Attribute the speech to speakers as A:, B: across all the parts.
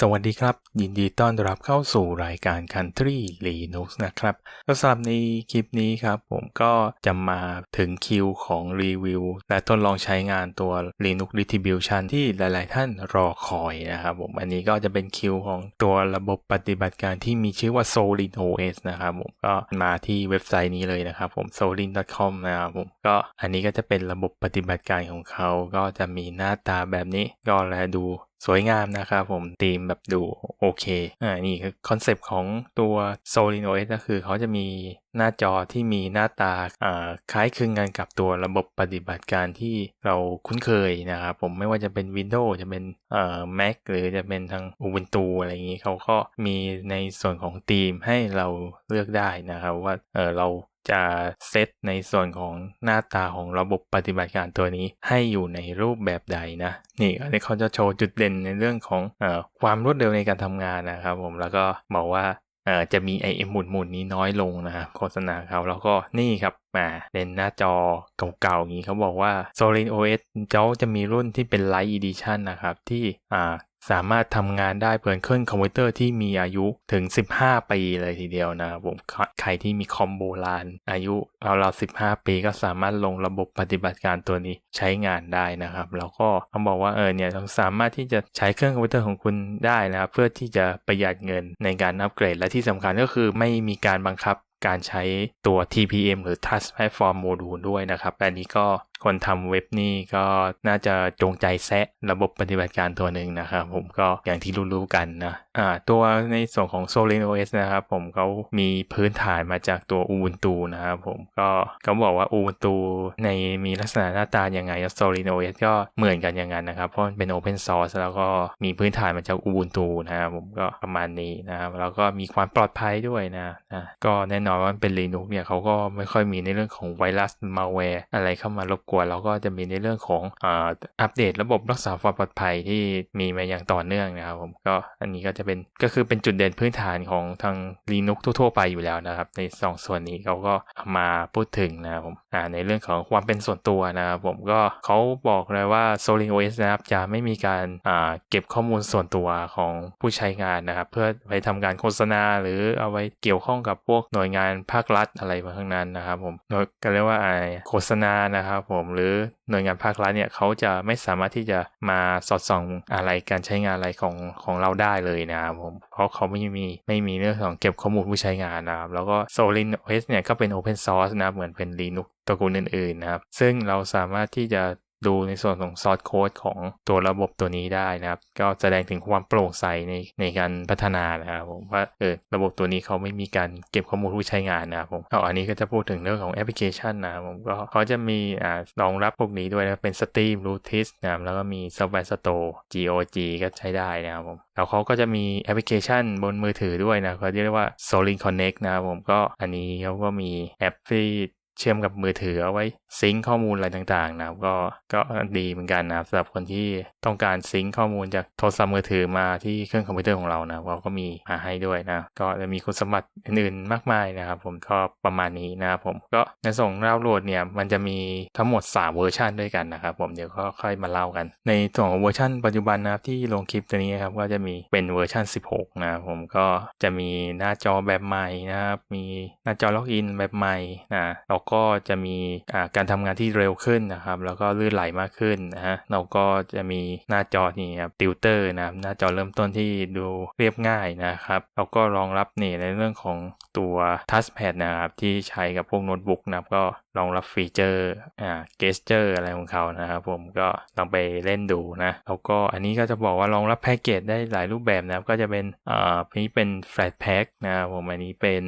A: สวัสดีครับ ยินดีต้อนรับเข้าสู่รายการ Country Linux นะครับสำหรับในคลิปนี้ครับผมก็จะมาถึงคิวของรีวิว และทดลองใช้งานตัว Linux Distribution ที่หลายๆท่านรอคอยนะครับผมอันนี้ก็จะเป็นคิวของตัวระบบปฏิบัติการที่มีชื่อว่า Solin OS นะครับผมก็มาที่เว็บไซต์นี้เลยนะครับผม solin.com นะครับผมก็อันนี้ก็จะเป็นระบบปฏิบัติการของเขาก็จะมีหน้าตาแบบนี้ก็แลดูสวยงามนะครับผมธีมแบบดูโอเคอ่านี่คือคอนเซปต์ของตัว Solin OS ก็คือเขาจะมี หน้าจอที่มีหน้าตาคล้ายคลึงกันกับตัวระบบปฏิบัติการที่เราคุ้นเคยนะครับผมไม่ว่าจะเป็น Windows จะเป็นเอ่อ Mac หรือจะเป็นทาง Ubuntu อะไรอย่างนี้เขาก็มีในส่วนของธีมให้เราเลือกได้นะครับว่าเออเราจะเซตในส่วนของหน้าตาของระบบปฏิบัติการตัวนี้ให้อยู่ในรูปแบบใดนะ นี่อันนี้เขาจะโชว์จุดเด่นในเรื่องของอความรวดเร็วในการทำงานนะครับผมแล้วก็บอกว่า เอ่อจะมี IM หมุนหมุนนี้น้อยลงนะครับโฆษณาเขาแล้วก็นี่ครับมาเป็นหน้าจอเก่าๆอย่างนี้เขาบอกว่า Solin OS เขาจะมีรุ่นที่เป็น Lite Edition นะครับ ที่อ่า สามารถทำงานได้เพื่อนเครื่องคอมพิวเตอร์ที่มีอายุถึง 15 ปีเลยทีเดียวนะครับผมใครที่มีคอมโบรานอายุเราๆ15 ปีก็สามารถลงระบบปฏิบัติการตัวนี้ใช้งานได้นะครับแล้วก็เขาบอกว่าเออเนี่ยเราสามารถที่จะใช้เครื่องคอมพิวเตอร์ของคุณได้นะครับเพื่อที่จะประหยัดเงินในการอัปเกรด และที่สำคัญก็คือไม่มีการบังคับการใช้ตัว TPM หรือ Touch Platform Module ด้วยนะครับ อันนี้ก็คนทำเว็บนี่ก็น่าจะจงใจแซะระบบปฏิบัติการตัวหนึ่งนะครับผมก็อย่างที่รู้ๆกันนะอ่าตัวในส่วนของ Solin OS นะครับผมเขามีพื้นฐานมาจากตัว Ubuntu นะครับผมก็เขาบอกว่า Ubuntu ในมีลักษณะหน้าตาอยังไง Solin OS ก็เหมือนกันอย่างนั้นนะครับ เพราะมันเป็น Open Source แล้วก็มีพื้นฐานมาจาก Ubuntu นะครับผมก็ประมาณนี้นะครับแล้วก็มีความปลอดภัยด้วยนะนะก็แน่นอนว่าเป็น Linux เนี่ยเขาก็ไม่ค่อยมีในเรื่องของไวรัสมาแวร์อะไรเข้ามารบกวนเราก็จะมีในเรื่องของอัปเดตระบบรักษาความปลอดภัยที่มีมาอย่างต่อเนื่องนะครับผมก็อันนี้ก็จะเป็นก็คือเป็นจุดเด่นพื้นฐานของทาง Linux ทั่ว ๆ ไปอยู่แล้วนะครับ ในสองส่วนนี้เขาก็มาพูดถึงนะครับผมในเรื่องของความเป็นส่วนตัวนะครับผมก็เขาบอกเลยว่า Solin OS นะครับจะไม่มีการเก็บข้อมูลส่วนตัวของผู้ใช้งานนะครับ เพื่อไปทำการโฆษณาหรือเอาไว้เกี่ยวข้องกับพวกหน่วยงานภาครัฐอะไรบางนั้นนะครับผมโดยก็เรียกว่าโฆษณานะครับผมหรือหน่วยงานภาครัฐเนี่ยเขาจะไม่สามารถที่จะมาสอดส่องอะไรการใช้งานอะไรของของเราได้เลยนะครับผมเพราะเขาไม่มีไม่มีเรื่องของเก็บข้อมูลผู้ใช้งานนะครับแล้วก็ Solin OS เนี่ยก็เป็น Open Source นะครับเหมือนเป็น Linux ตระกูลอื่นๆนะครับซึ่งเราสามารถที่จะ ดูในส่วนของซอสโค้ดของตัวระบบตัวนี้ได้นะครับ ก็แสดงถึงความโปร่งใสในในการพัฒนานะครับผมว่าเออระบบตัวนี้เขาไม่มีการเก็บข้อมูลผู้ใช้งานนะครับผมเอาอันนี้ก็จะพูดถึงเรื่องของแอปพลิเคชันนะครับผมก็เขาจะมีอ่ารองรับพวกนี้ด้วยนะเป็น Steam r o o t i s นะครับแล้วก็มี Software Store GOG ก็ใช้ได้นะครับผมแล้วเขาก็จะมีแอปพลิเคชันบนมือถือด้วยนะเขาเรียกว่า Solin Connect นะครับผมก็อันนี้เขาก็มีแอปที่ เชื่อมกับมือถือเอาไว้ซิงข้อมูลอะไรต่างๆนะครับก็ก็ดีเหมือนกันนะสำหรับคนที่ต้องการซิงข้อมูลจากโทรศัพท์มือถือมาที่เครื่องคอมพิวเตอร์ของเรานะเราก็มีมาให้ด้วยนะก็จะมีคุณสมบัติอื่นๆมากมายนะครับผมก็ประมาณนี้นะครับผมก็ในส่งดาวน์โหลดเนี่ยมันจะมีทั้งหมด 3 เวอร์ชันด้วยกันนะครับผมเดี๋ยวก็ค่อยมาเล่ากัน ในส่วนของเวอร์ชันปัจจุบันนะครับที่ลงคลิปตัวนี้ครับก็จะมีเป็นเวอร์ชัน 16 นะครับผมก็จะมีหน้าจอแบบใหม่นะครับมีหน้าจอล็อกอินแบบใหม่นะแล้วก็จะมีการทำงานที่เร็วขึ้นนะครับ แล้วก็ลื่นไหลมากขึ้นนะฮะเราก็จะมีหน้าจอนี่ครับติวเตอร์นะครับหน้าจอเริ่มต้นที่ดูเรียบง่ายนะครับแล้วก็รองรับนี่ในเรื่องของตัวทัชแพดนะครับที่ใช้กับพวกโน้ตบุ๊กนะครับก็ รองรับฟีเจอร์อ่าเกสเจอร์อะไรของเขานะครับผมก็ลองไปเล่นดูนะ แล้วก็อันนี้ก็จะบอกว่ารองรับแพ็กเกจได้หลายรูปแบบนะครับ ก็จะเป็นอ่านี้เป็นแฟลชแพ็กนะครับผมอันนี้เป็น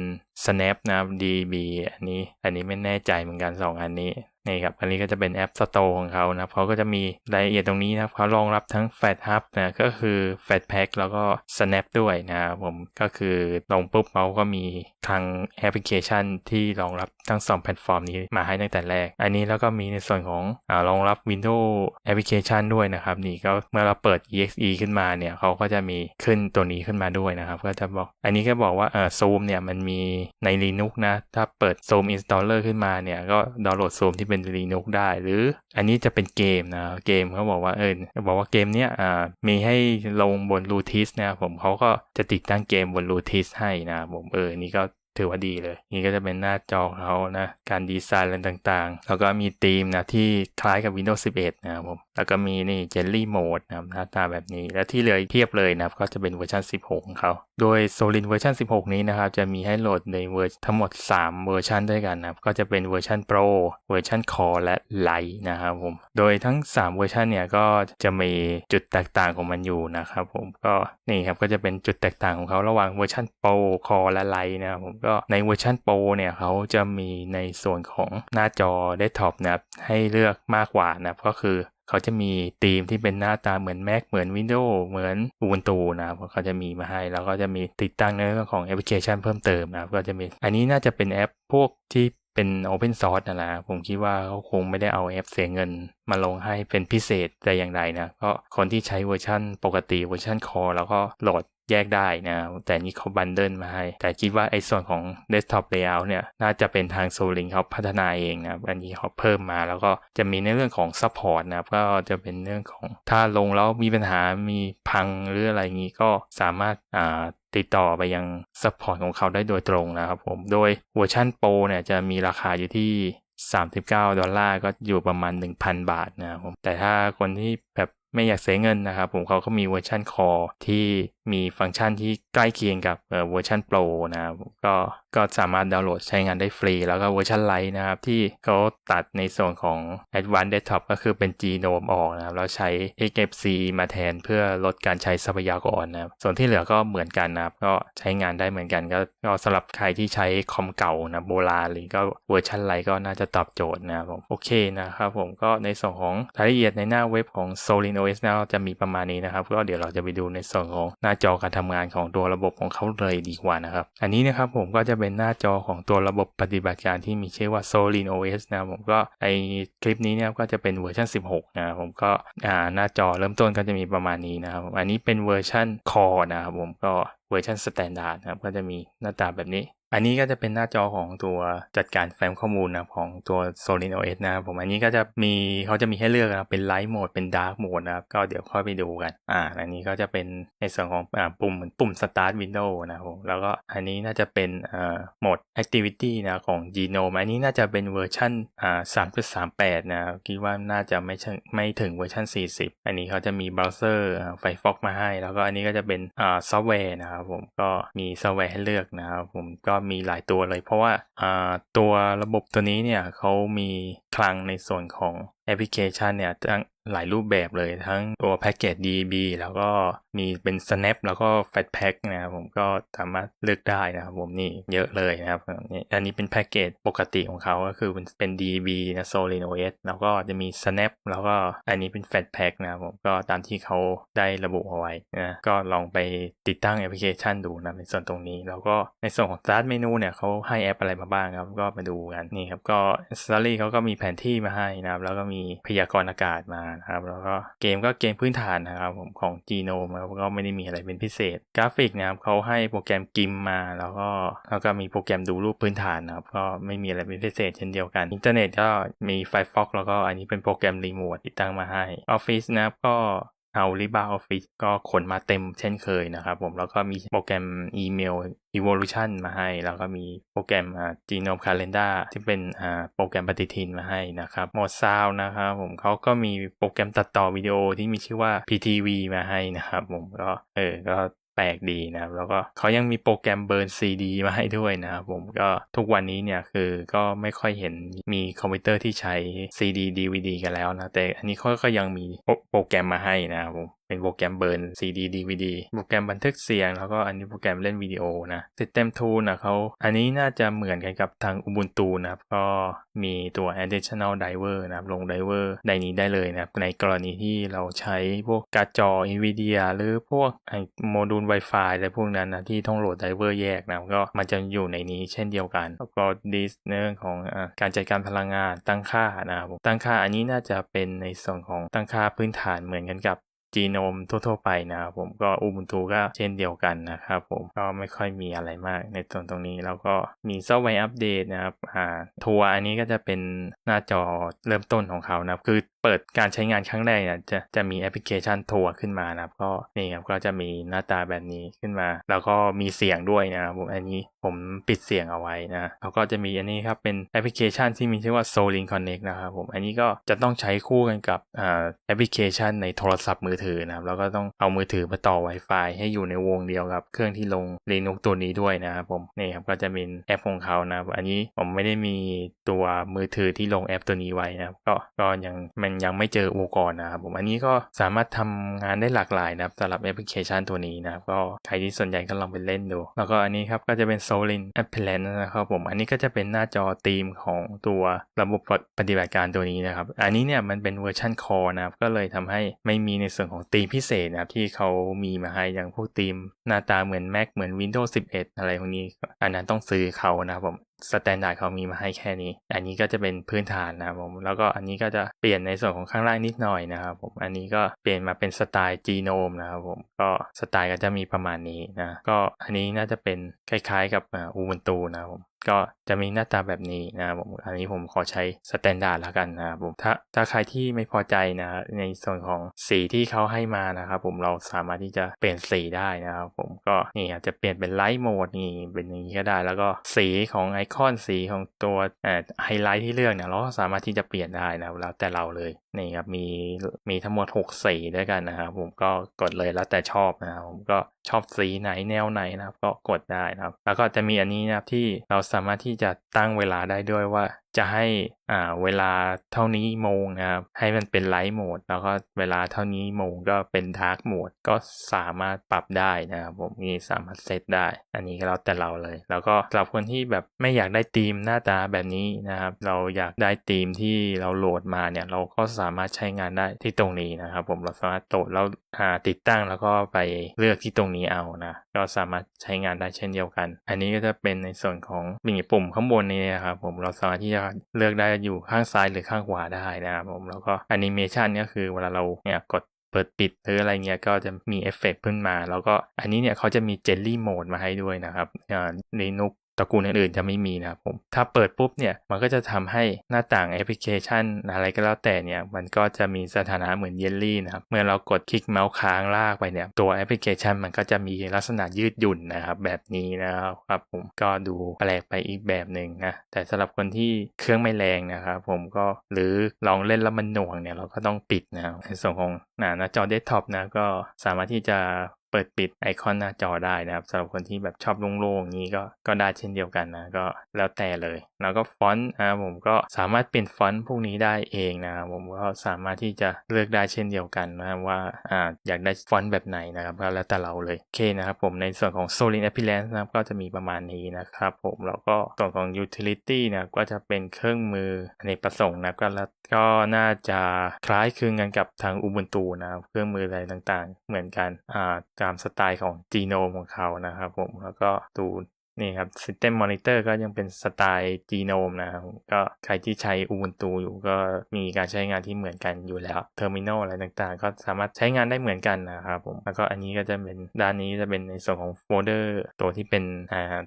A: snap นะครับ db อันนี้อันนี้ไม่แน่ใจเหมือนกัน 2 อันนี้ นี่ครับอันนี้ก็จะเป็นแอป Store ของเขานะเขาก็จะมีรายละเอียดตรงนี้นะครับเขารองรับทั้ง Fat Hub นะก็คือ Fat Pack แล้วก็ Snap ด้วยนะครับผมก็คือลงปุ๊บเขาก็มีทางแอปพลิเคชันที่รองรับทั้ง 2 แพลตฟอร์มนี้มาให้ตั้งแต่แรก อันนี้แล้วก็มีในส่วนของอรองรับ Windows Application ด้วยนะครับ นี่ก็เมื่อเราเปิด exe ขึ้นมาเนี่ยเขาก็จะมีขึ้นตัวนี้ขึ้นมาด้วยนะครับ ก็จะบอก อันนี้ก็บอกว่าเออ Zoom เนี่ยมันมีใน Linux นะถ้าเปิด Zoom Installer ขึ้นมาเนี่ยก็ดาวน์โหลด Zoom ที่เป็น Linux ได้ หรืออันนี้จะเป็นเกมนะเกมเขาบอกว่าเออบอกว่าเกมเนี้ยอ่ามีให้ลงบน r u t i s นะผมเขาก็จะติดตั้งเกมบน r u t i s ให้นะผมเออนี่ก็ถือว่าดีเลย นี่ก็จะเป็นหน้าจอเขานะ การดีไซน์อะไรต่างๆ แล้วก็มีธีมนะที่คล้ายกับ Windows 11 นะครับผม แล้วก็มีนี่ Jelly Mode นะครับหน้าตาแบบนี้ และที่เหลือเทียบเลยนะครับก็จะเป็นเวอร์ชัน 16 ของเขา โดย Solin เวอร์ชัน 16 นี้นะครับจะมีให้โหลดในเวอร์ทั้งหมด 3 เวอร์ชันด้วยกันนะครับก็จะเป็นเวอร์ชัน Pro เวอร์ชัน Core และ Lite นะครับผม โดยทั้ง 3 เวอร์ชันเนี่ยก็จะมีจุดแตกต่างของมันอยู่นะครับผมก็นี่ครับก็จะเป็นจุดแตกต่างของเขาระหว่างเวอร์ชัน Pro Core และ Lite นะครับผมก็ในเวอร์ชัน Pro เนี่ยเขาจะมีในส่วนของหน้าจอเดสก์ท็อปนะครับให้เลือกมากกว่านะครับก็คือ เขาจะมีธีมที่เป็นหน้าตาเหมือน Mac เหมือน Windows เหมือน Ubuntu นะครับเขาจะมีมาให้ แล้วก็จะมีติดตั้งในเรื่องของแอปพลิเคชันเพิ่มเติมนะครับก็จะมี อันนี้น่าจะเป็นแอปพวกที่เป็น Open Source นะนะผมคิดว่าเขาคงไม่ได้เอาแอปเสียเงินมาลงให้เป็นพิเศษแต่อย่างใดนะก็คนที่ใช้เวอร์ชันปกติเวอร์ชัน Core แล้วก็โหลด แยกได้นะ แต่นี่เขาบันเดิลมาให้ แต่คิดว่าไอ้ส่วนของ desktop layout เนี่ย น่าจะเป็นทาง s o l i n เขาพัฒนาเองนะอันนี้เขาเพิ่มมาแล้วก็จะมีในเรื่องของ support นะครับก็จะเป็นเรื่องของถ้าลงแล้วมีปัญหามีพังหรืออะไรงี้ก็สามารถอ่าติดต่อไปยัง support ของเขาได้โดยตรงนะครับผม โดยเวอร์ชัน Pro เนี่ยจะมีราคาอยู่ที่ 39 ดอลลาร์ก็อยู่ประมาณ 1,000 บาทนะครับผม แต่ถ้าคนที่แบบ ไม่อยากเสียเงินนะครับผมเขาก็มีเวอร์ชันคอที่มีฟังก์ชันที่ใกล้เคียงกับเวอร์ชันโปรนะครับก็ก็สามารถดาวน์โหลดใช้งานได้ฟรี แล้วก็เวอร์ชันไลท์นะครับ ที่เขาตัดในส่วนของ Advanced Desktop ก็คือเป็น Genome ออกนะครับ แล้วใช้ XFC มาแทนเพื่อลดการใช้ทรัพยากรนะครับส่วนที่เหลือก็เหมือนกันนะครับ ก็ใช้งานได้เหมือนกัน ก็ก็สำหรับใครที่ใช้คอมเก่านะโบราณหรือก็เวอร์ชันไลท์ก็น่าจะตอบโจทย์นะครับผมโอเคนะครับผมก็ในส่วนของรายละเอียดในหน้าเว็บของ Solino Solin OS นะจะมีประมาณนี้นะครับ ก็เดี๋ยวเราจะไปดูในส่วนของหน้าจอการทำงานของตัวระบบของเขาเลยดีกว่านะครับ อันนี้นะครับผมก็จะเป็นหน้าจอของตัวระบบปฏิบัติการที่มีชื่อว่า Solin OS นะผมก็ไอคลิปนี้เนี่ยก็จะเป็นเวอร์ชัน 16 นะผมก็อ่าหน้าจอเริ่มต้นก็จะมีประมาณนี้นะครับ อันนี้เป็นเวอร์ชัน Core นะครับผมก็เวอร์ชัน Standard นะครับก็จะมีหน้าตาแบบนี้ อันนี้ก็จะเป็นหน้าจอของตัวจัดการแฟ้มข้อมูลนะของตัว Solin OS นะครับผมอันนี้ก็จะมีเขาจะมีให้เลือกนะเป็นไลท์โหมดเป็นดาร์กโหมดนะครับก็เดี๋ยวค่อยไปดูกันอ่าอันนี้ก็จะเป็นในส่วนของอ่าปุ่มเหมือนปุ่ม Start Window นะครับผมแล้วก็อันนี้น่าจะเป็นอ่าโหมด Activity นะของ Genome อันนี้น่าจะเป็นเวอร์ชันอ่า3.38 นะคิดว่าน่าจะไม่ใช่ไม่ถึงเวอร์ชัน40 อันนี้เขาจะมีเบราว์เซอร์ไฟฟอกมาให้ แล้วก็อันนี้ก็จะเป็นอ่าซอฟต์แวร์นะครับผมก็มีซอฟต์แวร์ให้เลือกนะครับผมก็มีหลายตัวเลย เพราะว่าตัวระบบตัวนี้เนี่ยเขามีคลังในส่วนของ แอปพลิเคชันเนี่ยตั้งหลายรูปแบบเลยทั้งตัวแพ็กเกจ DB แล้วก็มีเป็น snap แล้วก็ fat pack นะครับผมก็สามารถเลือกได้นะครับผมนี่เยอะเลยนะครับอันนี้เป็นแพ็กเกจปกติของเขาก็คือเป็น DB นะ Solin OS แล้วก็จะมี snap แล้วก็อันนี้เป็น fat pack นะครับผมก็ตามที่เขาได้ระบุเอาไว้นะก็ลองไปติดตั้งแอปพลิเคชันดูนะในส่วนตรงนี้ แล้วก็ในส่วนของ start เมนูเนี่ยเขาให้แอปอะไรมาบ้างครับก็มาดูกันนี่ครับก็ s t a r y เขาก็มีแผนที่มาให้นะครับแล้วก็มีพยากรณ์อากาศมานะครับแล้วก็เกมก็เกมพื้นฐานนะครับผมของ Genome ก็ไม่ได้มีอะไรเป็นพิเศษ กราฟิกนะครับเขาให้โปรแกรมกิมมา แล้วก็แล้วก็มีโปรแกรมดูรูปพื้นฐานนะครับก็ไม่มีอะไรเป็นพิเศษเช่นเดียวกัน อินเทอร์เน็ตก็มี Firefox แล้วก็อันนี้เป็นโปรแกรมรีโมทติดตั้งมาให้ Office นะครับก็ เอา LibreOffice ก็ขนมาเต็มเช่นเคยนะครับผมแล้วก็มีโปรแกรมอีเมล Evolution มาให้ แล้วก็มีโปรแกรม Genome Calendar ที่เป็นโปรแกรมปฏิทินมาให้นะครับโหมซาวนะครับผมเขาก็มีโปรแกรมตัดต่อวิดีโอที่มีชื่อว่า PTV มาให้นะครับผมก็เออก็ ปลกดีนะครับ แล้วก็เขายังมีโปรแกรมเบิร์นซีดีมาให้ด้วยนะครับผมก็ทุกวันนี้เนี่ยคือก็ไม่ค่อยเห็นมีคอมพิวเตอร์ที่ใช้ซีดีดีวีดีกันแล้วนะ แต่อันนี้เขาก็ยังมีโปรแกรมมาให้นะครับผม เป็นโปรแกรมเบิร์น CD DVD โปรแกรมบันทึกเสียง แล้วก็อันนี้โปรแกรมเล่นวิดีโอนะ System Tool นะเขาอันนี้น่าจะเหมือนกันกับทาง Ubuntu นะครับ ก็มีตัว additional driver นะครับ ลง driver ในนี้ได้เลยนะครับ ในกรณีที่เราใช้พวกการ์ดจอ NVIDIA หรือพวกโมดูล Wi-Fi อะไรพวกนั้นนะที่ต้องโหลด driver แยกนะก็มันจะอยู่ในนี้เช่นเดียวกัน แล้วก็ดิสเรื่องของอการจัดการพลังงานตั้งค่านะครับตั้งค่าอันนี้น่าจะเป็นในส่วนของตั้งค่าพื้นฐานเหมือนกันกับ จีโนมทั่วๆไปนะครับผมก็อุบุนทูก็เช่นเดียวกันนะครับผมก็ไม่ค่อยมีอะไรมากในตรงตรงนี้ แล้วก็มีซอฟต์แวร์อัปเดตนะครับอ่าทัวร์อันนี้ก็จะเป็นหน้าจอเริ่มต้นของเขานะครับคือเปิดการใช้งานครั้งแรกเนี่ยจะจะมีแอปพลิเคชันทัวร์ขึ้นมานะครับ ก็นี่ครับก็จะมีหน้าตาแบบนี้ขึ้นมา แล้วก็มีเสียงด้วยนะครับผมอันนี้ผมปิดเสียงเอาไว้นะแล้วก็จะมีอันนี้ครับเป็นแอปพลิเคชันที่มีชื่อว่า Solin Connect นะครับผมอันนี้ก็จะต้องใช้คู่กันกับแอปพลิเคชันในโทรศัพท์มือถือนะครับแล้วก็ต้องเอามือถือมาต่อ Wi-Fi ให้อยู่ในวงเดียวกับเครื่องที่ลง Linux ตัวนี้ด้วยนะครับผมนี่ครับก็จะมีแอปของเขานะครับอันนี้ผมไม่ได้มีตัวมือถือที่ลงแอปตัวนี้ไว้นะครับก็ก็ยังมันยังไม่เจออุปกรณ์นะครับผมอันนี้ก็สามารถทำงานได้หลากหลายนะครับสำหรับแอปพลิเคชันตัวนี้นะครับก็ใครที่สนใจก็ลองไปเล่นดู แล้วก็อันนี้ครับก็จะเป็น Solin Applet นะครับผมอันนี้ก็จะเป็นหน้าจอธีมของตัวระบบปฏิบัติการตัวนี้นะครับ อันนี้เนี่ยมันเป็นเวอร์ชันคอนะครับก็เลยทำให้ไม่มีในส่วนของธีมพิเศษนะครับที่เขามีมาให้อย่างพวกธีมหน้าตาเหมือน Mac เหมือน Windows 11 อะไรพวกนี้อันนั้นต้องซื้อเขานะครับผม สแตนดาร์ดเขามีมาให้แค่นี้ อันนี้ก็จะเป็นพื้นฐานนะครับผม แล้วก็อันนี้ก็จะเปลี่ยนในส่วนของข้างล่างนิดหน่อยนะครับผม อันนี้ก็เปลี่ยนมาเป็นสไตล์จีโนมนะครับผม ก็สไตล์ก็จะมีประมาณนี้นะ ก็อันนี้น่าจะเป็นคล้ายๆกับอูบันตูนะครับผม ก็จะมีหน้าตาแบบนี้นะผมอันนี้ผมขอใช้สแตนดาร์ดแล้วกันนะครับผมถ้าถ้าใครที่ไม่พอใจนะในส่วนของสีที่เขาให้มานะครับผมเราสามารถที่จะเปลี่ยนสีได้นะครับผมก็นี่อาจจะเปลี่ยนเป็นไลท์โหมดนี่เป็นอย่างนี้ก็ได้ แล้วก็สีของไอคอนสีของตัวไฮไลท์ที่เลือกเนี่ยเราสามารถที่จะเปลี่ยนได้นะแล้วแต่เราเลยนี่ครับมีมีทั้งหมด6สีด้วยกันนะครับผมก็กดเลยแล้วแต่ชอบนะครับผมก็ชอบสีไหนแนวไหนนะครับ ก็กดได้นะครับ แล้วก็จะมีอันนี้นะครับที่เราสามารถที่จะตั้งเวลาได้ด้วยว่าจะให้อ่าเวลาเท่านี้โมงนะครับ ให้มันเป็นไลท์โหมด แล้วก็เวลาเท่านี้โมงก็เป็นทาร์กโหมด ก็สามารถปรับได้นะครับผมมีสามารถเซตได้ อันนี้ก็แล้วแต่เราเลย แล้วก็สำหรับคนที่แบบไม่อยากได้ธีมหน้าตาแบบนี้นะครับ เราอยากได้ธีมที่เราโหลดมาเนี่ย เราก็สามารถใช้งานได้ที่ตรงนี้นะครับ ผมเราสามารถโหลดแล้วหาติดตั้งแล้วก็ไปเลือกที่ตรงนี้เอานะก็สามารถใช้งานได้เช่นเดียวกัน อันนี้ก็จะเป็นในส่วนของมีปุ่มข้างบนนี้นะครับผมเราสามารถที่จะเลือกได้อยู่ข้างซ้ายหรือข้างขวาได้นะครับผมแล้วก็แอนิเมชันก็คือเวลาเราเนี่ยกดเปิดปิดหรืออะไรเงี้ยก็จะมีเอฟเฟกขึ้นมา แล้วก็อันนี้เนี่ยเขาจะมีเจลลี่โหมดมาให้ด้วยนะครับในนุก ตระกูลอื่นๆจะไม่มีนะครับผมถ้าเปิดปุ๊บเนี่ยมันก็จะทำให้หน้าต่างแอปพลิเคชันอะไรก็แล้วแต่เนี่ยมันก็จะมีสถานะเหมือนเยลลี่นะครับเมื่อเรากดคลิกเมาส์ค้างลากไปเนี่ยตัวแอปพลิเคชันมันก็จะมีลักษณะยืดหยุ่นนะครับแบบนี้นะครับผมก็ดูแปลกไปอีกแบบหนึ่งนะแต่สำหรับคนที่เครื่องไม่แรงนะครับผมก็หรือลองเล่นแล้วมันหน่วงเนี่ยเราก็ต้องปิดนะครับในส่วนของหน้าจอเดสก์ท็อปนะก็สามารถที่จะ เปิดปิดไอคอนหน้าจอได้นะครับสำหรับคนที่แบบชอบโล่งๆนี้ก็ก็ได้เช่นเดียวกันนะก็แล้วแต่เลย แล้วก็ฟอนต์นะผมก็สามารถเปลี่ยนฟอนต์พวกนี้ได้เองนะผมก็สามารถที่จะเลือกได้เช่นเดียวกันนะว่าอ่าอยากได้ฟอนต์แบบไหนนะครับก็แล้วแต่เราเลยโอเคนะครับผมในส่วนของ Solid Appearance นะครับก็จะมีประมาณนี้นะครับผมแล้วก็ส่วนของ Utility นะก็จะเป็นเครื่องมือในประสงค์นะก็แล้ว ก็น่าจะคล้ายคลึงกันกับทาง Ubuntu นะครับเครื่องมืออะไรต่างๆ เหมือนกันอ่าตามสไตล์ของ Genome ของเขานะครับผมแล้วก็ดู นี่ครับ System Monitor ก็ยังเป็นสไตล์ Genome นะครับ ก็ใครที่ใช้ Ubuntu อยู่ก็มีการใช้งานที่เหมือนกันอยู่แล้ว Terminal อะไรต่างๆ ก็สามารถใช้งานได้เหมือนกันนะครับผม แล้วก็อันนี้ก็จะเป็นด้านนี้จะเป็นในส่วนของโฟลเดอร์ตัวที่เป็น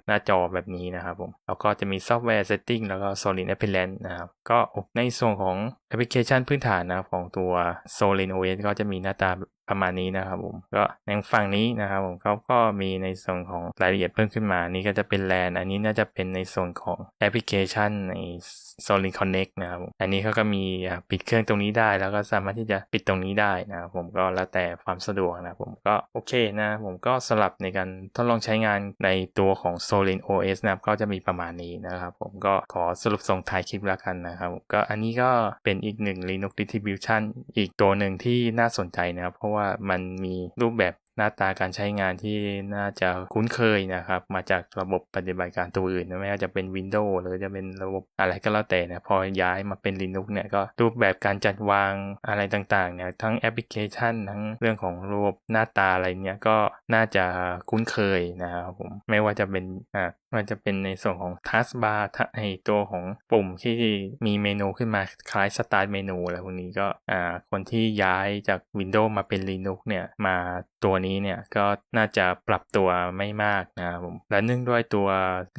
A: หน้าจอแบบนี้นะครับผม แล้วก็จะมีซอฟต์แวร์ Setting แล้วก็ Solid Appearance นะครับ ก็ในส่วนของแอปพลิเคชันพื้นฐานนะของตัว Solid OS ก็จะมีหน้าตาประมาณนี้นะครับผมก็ในฝั่งนี้นะครับผมเขาก็มีในส่วนของรายละเอียดเพิ่มขึ้นมา นี่ก็จะเป็นแลนอันนี้น่าจะเป็นในส่วนของแอปพลิเคชันใน Solid Connect นะครับอันนี้เขาก็มีปิดเครื่องตรงนี้ได้ แล้วก็สามารถที่จะปิดตรงนี้ได้นะครับผมก็แล้วแต่ความสะดวกนะผมก็โอเคนะผมก็สลับในการทดลองใช้งานในตัวของ Solid OS นะครับก็จะมีประมาณนี้นะครับผมก็ขอสรุปส่งท้ายคลิปแล้วกันนะครับก็อันนี้ก็เป็นอีกหนึ่ง Linux Distribution อีกตัวหนึ่งที่น่าสนใจนะครับเพราะว่ามันมีรูปแบบ หน้าตาการใช้งานที่น่าจะคุ้นเคยนะครับ มาจากระบบปฏิบัติการตัวอื่น ไม่ว่าจะเป็น Windows หรือจะเป็นระบบอะไรก็แล้วแต่นี่ยพอย้ายมาเป็น Linux เนี่ยก็รูปแบบการจัดวางอะไรต่างๆเนี่ยทั้งแอปพลิเคชัน ทั้งเรื่องของระบบหน้าตาอะไรเนี่ยก็น่าจะคุ้นเคยนะครับผมไม่ว่าจะเป็นอ่าว่าจะเป็นในส่วนของ Taskbar ไอตัวของปุ่มที่มีเมนูขึ้นมาคล้าย Start เมนูอะไรพวกนี้ก็อ่าคนที่ย้ายจาก Windows มาเป็น Linux เนี่ยมา ตัวนี้เนี่ยก็น่าจะปรับตัวไม่มากนะครับผมและเนื่องด้วยตัว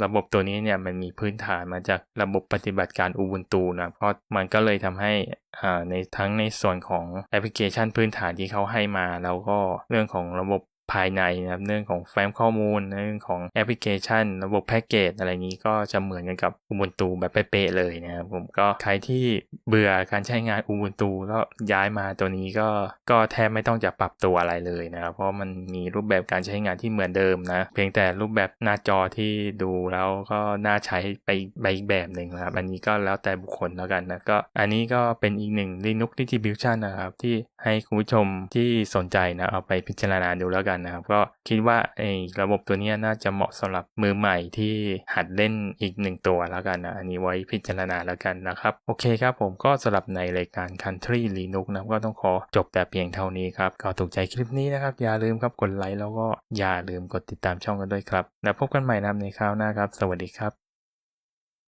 A: ระบบตัวนี้เนี่ยมันมีพื้นฐานมาจากระบบปฏิบัติการ Ubuntu นะเพราะมันก็เลยทำให้อ่าในทั้งในส่วนของแอปพลิเคชันพื้นฐานที่เขาให้มา แล้วก็เรื่องของระบบ ภายในนะครับเรื่องของแฟ้มข้อมูลเรื่องของแอปพลิเคชัน ระบบแพ็กเกจอะไรนี้ก็จะเหมือนกันกับ Ubuntu แบบเป๊ะเลยนะครับผมก็ใครที่เบื่อการใช้งาน Ubuntu ก็ย้ายมาตัวนี้ก็ก็แทบไม่ต้องจะปรับตัวอะไรเลยนะครับเพราะมันมีรูปแบบการใช้งานที่เหมือนเดิมนะ เพียงแต่รูปแบบหน้าจอที่ดูแล้วก็น่าใช้ไปไปอีกแบบหนึ่งนะครับ อันนี้ก็แล้วแต่บุคคลแล้วกันนะก็อันนี้ก็เป็นอีกหนึ่ง Linux Distribution นะครับที่ให้คุณผู้ชมที่สนใจนะเอาไปพิจารณาดูแล้วกันนะครับ ก็คิดว่าไอ้ระบบตัวนี้น่าจะเหมาะสำหรับมือใหม่ที่หัดเล่นอีกหนึ่งตัวแล้วกันนะอันนี้ไว้พิจารณาแล้วกันนะครับ โอเคครับผมก็สำหรับในรายการ Country Linux นะก็ต้องขอจบแต่เพียงเท่านี้ครับ ก็ถูกใจคลิปนี้นะครับ อย่าลืมครับกดไลค์แล้วก็อย่าลืมกดติดตามช่องกันด้วยครับ แล้วพบกันใหม่นะในคราวหน้าครับ สวัสดีครับ